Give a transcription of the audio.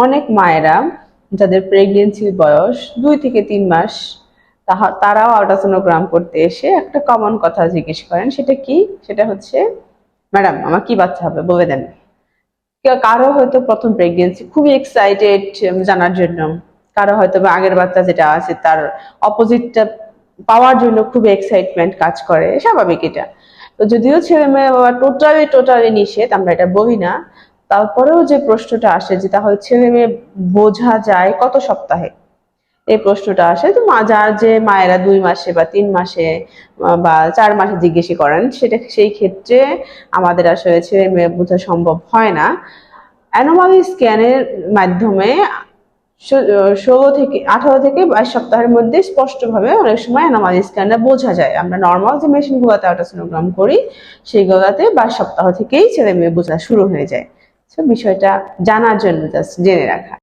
অনেক মায়েরা যাদের প্রেগনেন্সির বয়স দুই থেকে তিন মাস, তাহা- তারাও আল্ট্রাসোনোগ্রাম করতে এসে একটা কমন কথা জিজ্ঞেস করেন, সেটা কি? সেটা হচ্ছে, ম্যাডাম, আমার কি বাচ্চা হবে? বলে দেন। কারও হয়তো প্রথম প্রেগনেন্সি খুবই এক্সাইটেড জানার জন্য। কারও হয়তো আগের বাচ্চা যেটা আছে, তার অপোজিটটা পাওয়ার জন্য খুব এক্সাইটমেন্ট কাজ করে। স্বাভাবিক এটা। তো যদিও ছেলে মেয়ে বাবা টোটালি টোটালি নিষেধ, আমরা এটা বলি না। তারপরেও যে প্রশ্নটা আসে যে তাহলে ছেলে মেয়ে বোঝা যায় কত সপ্তাহে? এই প্রশ্নটা আসে তো মা, যার যে মায়েরা দুই মাসে বা তিন মাসে বা চার মাসে জিজ্ঞেস করেন, সেটা সেই ক্ষেত্রে আমাদের আসলে ছেলে মেয়ে বোঝা সম্ভব হয় না। অ্যানোমালি স্ক্যানের মাধ্যমে ষোলো থেকে, আঠারো থেকে বাইশ সপ্তাহের মধ্যে স্পষ্টভাবে অনেক সময় অ্যানোমালি স্ক্যানটা বোঝা যায়। আমরা নর্মাল যে মেশিনগুলোতে আল্ট্রাসোনোগ্রাম করি, সেইগুলোতে বাইশ সপ্তাহ থেকেই ছেলে মেয়ে বোঝা শুরু হয়ে যায়। তো বিষয়টা জানার জন্য জাস্ট জেনে রাখা।